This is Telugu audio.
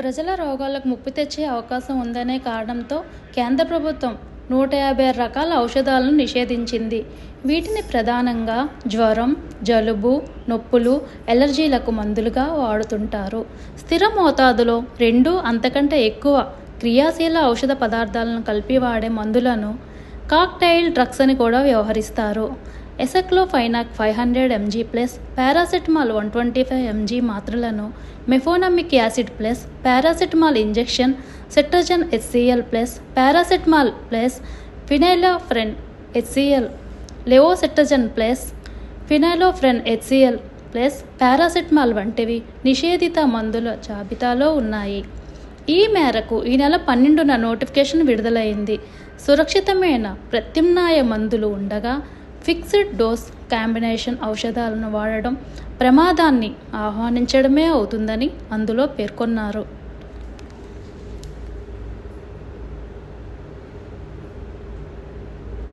ప్రజల రోగాలకు ముప్పు తెచ్చే అవకాశం ఉందనే కారణంతో కేంద్ర ప్రభుత్వం నూట యాభై ఆరు రకాల ఔషధాలను నిషేధించింది. వీటిని ప్రధానంగా జ్వరం జలుబు నొప్పులు ఎలర్జీలకు మందులుగా వాడుతుంటారు. స్థిర మోతాదులో రెండు అంతకంటే ఎక్కువ క్రియాశీల ఔషధ పదార్థాలను కలిపి వాడే మందులను కాక్టైల్ డ్రగ్స్ అని కూడా వ్యవహరిస్తారు. Aceclofenac five hundred M G plus paracetamol one twenty five M G మాత్రలను mefenamic acid plus paracetamol injection cetirizine H C L plus paracetamol plus phenylephrine H C L levocetirizine plus phenylephrine H C L plus paracetamol వంటివి నిషేధిత మందుల జాబితాలో ఉన్నాయి. ఈ మేరకు ఈ నెల పన్నెండున నోటిఫికేషన్ విడుదలైంది. సురక్షితమైన ప్రత్యామ్నాయ మందులు ఉండగా ఫిక్స్డ్ డోస్ కాంబినేషన్ ఔషధాలను వాడడం ప్రమాదాన్ని ఆహ్వానించడమే అవుతుందని అందులో పేర్కొన్నారు.